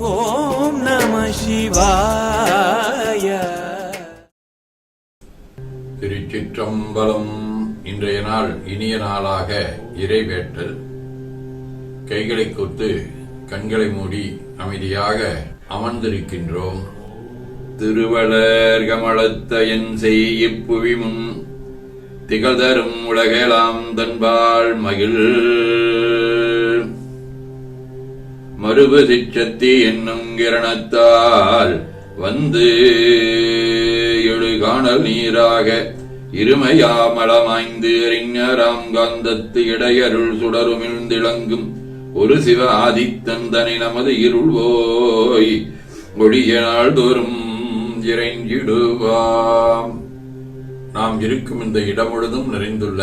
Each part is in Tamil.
ஓம் நம சிவாய. திருச்சிற்றம்பலம் இன்றைய நாள் இனிய நாளாக இறைவேட்டல். கைகளை கொத்து கண்களை மூடி அமைதியாக அமர்ந்திருக்கின்றோம். திருவளர் கமலத்த என் முன் திகழ்தரும் உலகெலாம் தன்பால் மகிழ். மறுபு சிச்சத்தி என்னும் கிரணத்தால் வந்து எழுகாணல் நீராக இருமையாமலமாய்ந்து அறிஞராம் காந்தத்து இடையருள் சுடருமிழ்ந்திளங்கும் ஒரு சிவ ஆதித்தந்தனை நமது இருள் ஓய் ஒழிய நாள்தோறும் இறைஞ்சிடுவாம். நாம் இருக்கும் இந்த இடம் முழுதும் நிறைந்துள்ள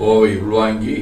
ஓவை உள்வாங்கி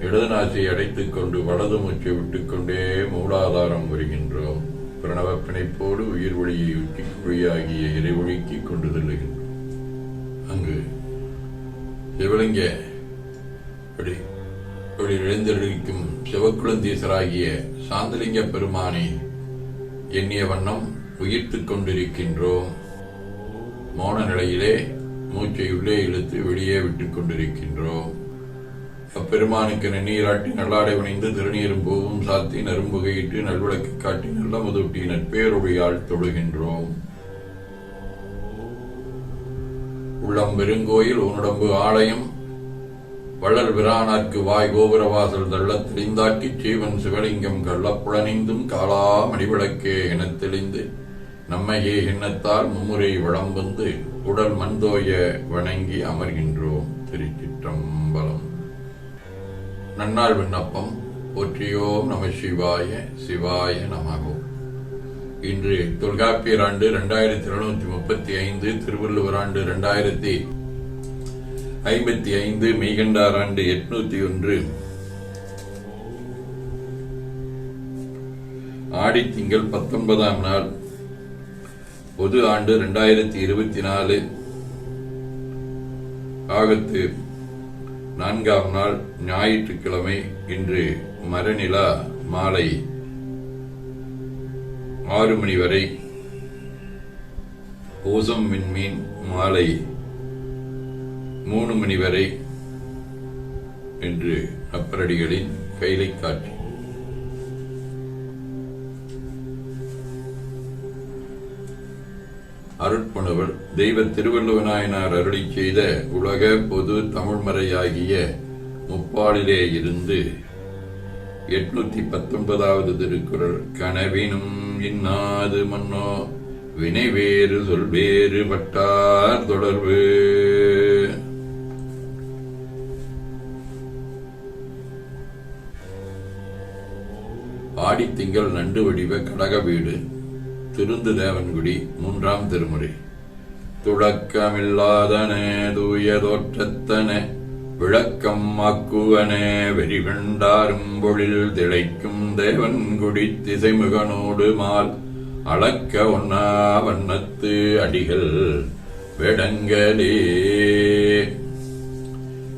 இடது நாசியை அடைத்துக் கொண்டு வலது மூச்சை விட்டுக்கொண்டே மூலாதாரம் வருகின்றோம். பிரணவ பிணைப்போடு உயிர் ஒளியை ஒட்டி குழியாகிய இறைவழிக்கு கொண்டு செல்லுகின்றோம் அங்கு சிவலிங்க அப்படி அப்படி சிவக்குழந்தீசராகிய சாந்தலிங்க பெருமானை எண்ணிய வண்ணம் உயிர்த்துக் கொண்டிருக்கின்றோம். மௌன நிலையிலே மூச்சை உள்ளே இழுத்து வெளியே விட்டுக் கொண்டிருக்கின்றோம். அப்பெருமானுக்கு நன்னீராட்டி நல்லாடை வணிந்து திருநீரும் பூவும் சாத்தி நரும்புகையிட்டு நல்விளக்கு காட்டி நல்ல முதுட்டி நட்பேருடையால் தொழுகின்றோம். உள்ளம் பெருங்கோயில் உன்னுடம்பு ஆலயம். வள்ளல் விரானார்க்கு வாய் கோபுரவாசல் தள்ளத் தெளிந்தாக்கி சீவன் சிவலிங்கம் கள்ளப்புலனிந்தும் காலா மணிவிளக்கே எனத் தெளிந்து நம்மையே எண்ணத்தால் மும்முறை வளம் வந்து உடல் மண்தோய வணங்கி அமர்கின்றோம். திருச்சிற்றம். நன்னாள் விண்ணப்பம். போற்றியோம் நம சிவாய சிவாய நமகோ. இன்று தொல்காப்பியர் ஆண்டு இரண்டாயிரத்தி இருநூத்தி முப்பத்தி ஐந்து திருவள்ளுவர் ஆண்டு இரண்டாயிரத்தி ஐம்பத்தி ஐந்து மெய்கண்டார் ஆண்டு எட்நூத்தி ஒன்று. ஆடித்திங்கள் பத்தொன்பதாம் நாள் பொது ஆண்டு இரண்டாயிரத்தி இருபத்தி நாலு. ஆகத்து நான்காம் நாள் ஞாயிற்றுக்கிழமை இன்று மரநிலா மாலை ஆறு மணி வரை ஓசம் விண்மீன் மாலை மூணு மணி வரை என்று அப்பரடிகளின் கைலை காட்சி. அருட்பணுவர் தெய்வ திருவள்ளுவநாயனார் அருளி செய்த உலக பொது தமிழ்மறையாகிய முப்பாலிலே இருந்து எட்நூத்தி பத்தொன்பதாவது திருக்குறள் கனவினும் இன்னாது மன்னோ வினைவேறு சொல்வேறு பட்டார் தொடர்பு. ஆடித்திங்கள் நண்டு வடிவ கடக வீடு திருந்து தேவன்குடி மூன்றாம் திருமுறை. துடக்கமில்லாதன தூய தோற்றத்தன விளக்கம் ஆக்குவனே வெறிகண்டாரும் பொழில் திளைக்கும் தேவன்குடி திசைமுகனோடு மால் அளக்க ஒன்னா வண்ணத்து அடிகள் வெடங்கலே.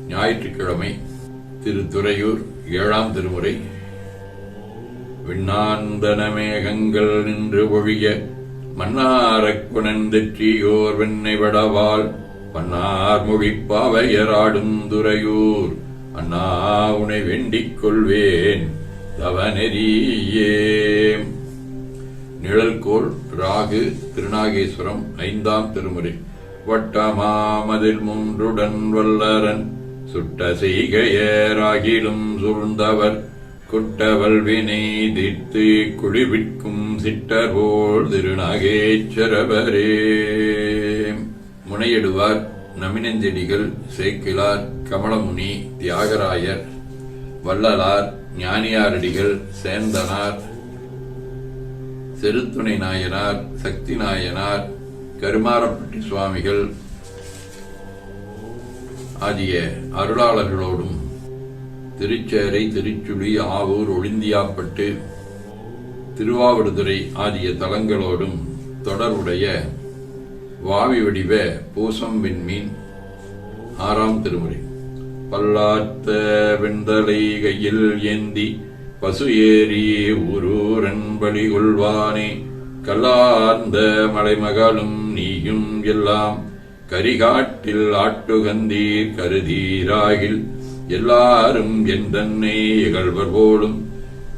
ஞாயிற்றுக்கிழமை திருத்துறையூர் ஏழாம் திருமுறை. விண்ணாந்தன மேகங்கள் நின்று ஒழிய மன்னாரக் குணந்தெற்றியோர் வெண்ணை விடவாள். மன்னார் மொழிப்பாவையராடும் துறையூர். அண்ணா உனை வேண்டிக் கொள்வேன் தவநெறியே நிழல்கோள் ராகு திருநாகேஸ்வரம் ஐந்தாம் திருமுறை. வட்டமாமதில் மூன்றுடன் வல்லரன். சுட்ட செய்கையராகிலும் சூழ்ந்தவர் குட்டவல் வினை தீர்த்து குழிவிற்கும் சிட்டர் போல் திருநாகேச்சரவரே. முனையிடுவார் நமினஞ்செடிகள் சேக்கிலார் கமலமுனி தியாகராயர் வள்ளலார் ஞானியாரடிகள் சேந்தனார் செருத்துணை நாயனார் சக்தி நாயனார் கருமாரப்பட்டி சுவாமிகள் ஆகிய அருளாளர்களோடும் திருச்சேரை திருச்சுழி ஆவூர் ஒளிந்தியாப்பட்டு திருவாவடுதுறை ஆகிய தலங்களோடும் தொடர்புடைய வாவி வடிவ பூசம் விண்மீன் ஆறாம் திருமுறை. பல்லாத்த வெண்தலை கையில் ஏந்தி பசு ஏறி ஊரூரன் பலி கொள்வானே. கல்லார்ந்த மலைமகளும் நீயும் எல்லாம் கரிகாட்டில் ஆட்டுகந்தீர் கருதீராகில் எல்லாரும் என் தன்னை இகழ்வர் போலும்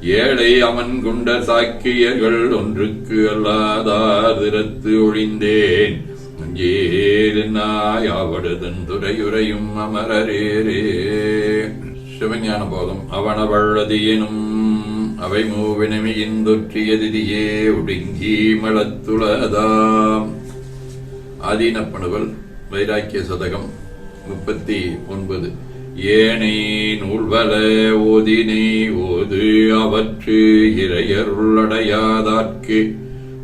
ஏழை அவன் கொண்ட சாக்கியர்கள் ஒன்றுக்கு அல்லாதாதிரத்து ஒழிந்தேன். அஞ்சேனாயாவடுதன் துறையுறையும் அமரரேரே சிவஞான அவனவள்ளது அவனவள்ளதியனும் அவை மூவினமையின் தொற்றியதிதியே ஒடுங்கி மலத்துளதாம். ஆதீனப்பணுவல் வைராக்கிய சதகம் முப்பத்தி ஒன்பது. ஏனை நூல்வல ஓதினை ஓது அவற்று இறையருளடையாதார்க்கு.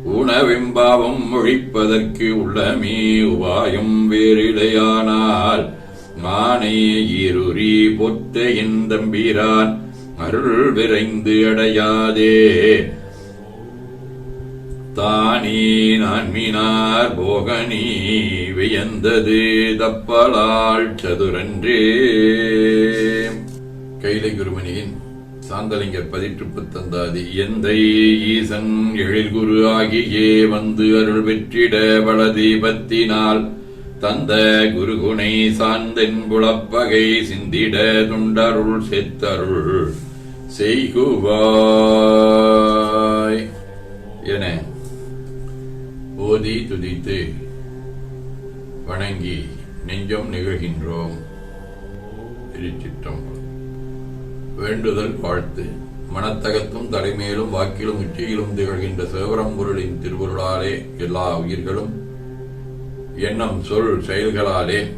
உணவெம்பாவம் ஒழிப்பதற்கு உள்ளமே உபாயம் வேறிடையானால் மானை இருறி பொத்த என் தம்பிரான் அருள் விரைந்து அடையாதே. தானே நான்மினார் போகனி வியந்தது தப்பலால் சதுரன்றே. கைலை குருமணியின் சாந்தலிங்கர் பதிற்று புத்தந்தாதி எந்தை ஈசன் எழில் குரு ஆகியே வந்து அருள் வெற்றிட வளதீபத்தினால் தந்த குருகுணை சார்ந்தென் புலப்பகை சிந்திட துண்டருள் செத்தருள் செய்குவா. துதி துதித்து வணங்கி நெஞ்சம் நிகழ்கின்றோம். திருச்சிற்றம்பலம். வேண்டுதல் வாழ்த்து. மனத்தகத்தும் தலைமையிலும் வாக்கிலும் உச்சியிலும் திகழ்கின்ற சிவபரம்பொருளின் திருவருளாலே எல்லா உயிர்களும் எண்ணம் சொல் செயல்களாலே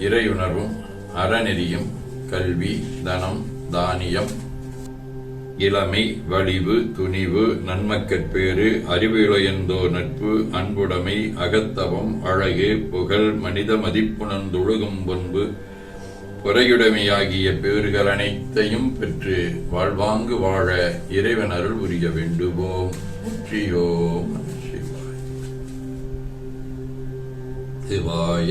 இறையுணர்வும் அறநெறியும் கல்வி தனம் தானியம் இளமை வலிவு துணிவு நன்மக்கற்பேறு அறிவிழையந்தோ நட்பு அன்புடைமை அகத்தவம் அழகு புகழ் மனித மதிப்புணர்ந்தொழுகும் பண்பு பொறையுடைமையாகிய பேறுகள் அனைத்தையும் பெற்று வாழ்வாங்கு வாழ இறைவன் அருள் புரிய வேண்டுவோம். முற்றியோம் நம சிவாய.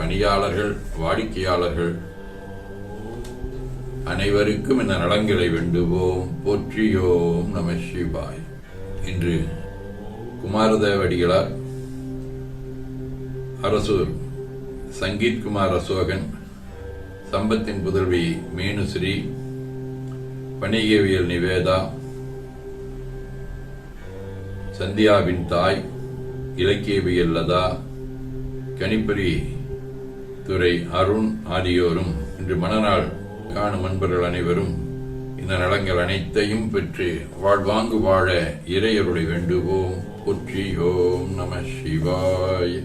பணியாளர்கள் வாடிக்கையாளர்கள் அனைவருக்கும் இந்த நலன்களை வேண்டுவோம். போற்றியோம் நம சிவாய். இன்று குமாரதேவடிகளார் அரசு சங்கீத் குமார் அசோகன் சம்பத்தின் புதல்வி மீனுஸ்ரீ வணிகவியல் நிவேதா சந்தியாவின் தாய் இலக்கியவியல் லதா கணிப்பொறி துறை அருண் ஆகியோரும் இன்று மனநாள் காணும் அன்பர்கள் அனைவரும் இந்த நலங்கள் அனைத்தையும் பெற்று வாழ்வாங்கு வாழ இறையருளை வேண்டுவோம். போற்றி ஓம் நம சிவாய்.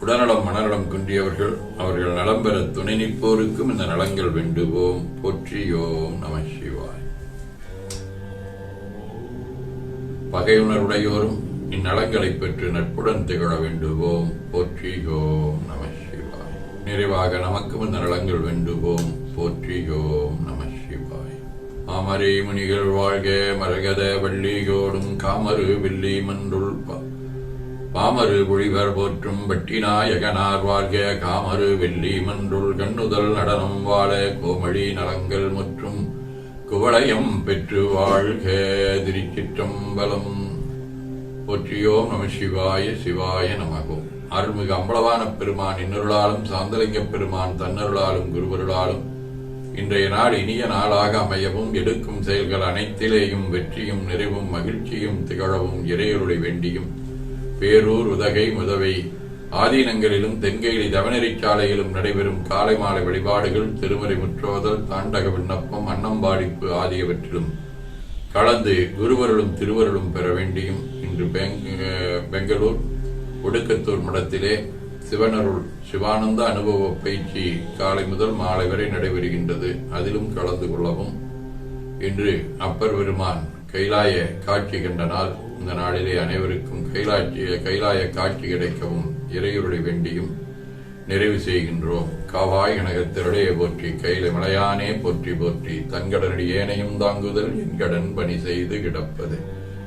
உடல்நலம் மனநலம் குன்றியவர்கள் அவர்கள் நலம் பெற துணை நிற்போருக்கும் இந்த நலங்கள் வேண்டுவோம். போற்றியோம் நம சிவாய். பகையுணர்வுடையோரும் இந்நலங்களை பெற்று நட்புடன் திகழ வேண்டுவோம். போற்றிகோ நம சிவாய். நிறைவாக நமக்கும் இந்த நலங்கள் வேண்டுவோம். போற்றியோம் நம சிவாய். மாமரே முனிகள் வாழ்க மரகத வள்ளியோடும் காமரு வில்லி மன்றுள் பாமரு புலிவர் போற்றும் பட்டிநாயகனார் வாழ்க காமரு வெள்ளி மன்றுள் கண்ணுதல் நடனம் வாழ கோமளி நலங்கள் மற்றும் குவளையம் பெற்று வாழ்க திருச்சிற்றம்பலம் போற்றியோம் நம சிவாய சிவாய நமகோ. அருள்மிகு அம்பளவான பெருமான் இன்னருளாலும் சாந்தலிங்க பெருமான் தன்னருளாலும் குருவருளாலும் இன்றைய நாள் இனிய நாளாக அமையவும் எடுக்கும் செயல்கள் அனைத்திலேயும் வெற்றியும் நிறைவும் மகிழ்ச்சியும் திகழவும் இறையருளை வேண்டியும். பேரூர் உதகை முதவை ஆதீனங்களிலும் தென்கையிலி தவநெறி சாலையிலும் நடைபெறும் காலை மாலை வழிபாடுகள் திருமறை முற்றோதல் தாண்டக விண்ணப்பம் அன்னம்பாடிப்பு ஆகியவற்றிலும் கலந்து குருவருளும் திருவருளும் பெற வேண்டியும். இன்று பெங்களூர் ஒடுக்கத்தூர் மடத்திலே சிவனருள் சிவானந்த அனுபவ பயிற்சி காலை முதல் மாலை வரை நடைபெறுகின்றது. அதிலும் கலந்து கொள்ளவும் இன்று அப்பர் பெருமான் கைலாய காட்சி கண்ட நாள். இந்த நாளிலே அனைவருக்கும் கைலாட்சி கைலாய காட்சி கிடைக்கவும் இறையுருளை வேண்டியும் நிறைவு செய்கின்றோம். காவாய் கனகத்திரளையே போற்றி கையில மலையானே போற்றி போற்றி. தங்கடனடி ஏனையும் தாங்குதல் என் கடன் பணி செய்து கிடப்பது.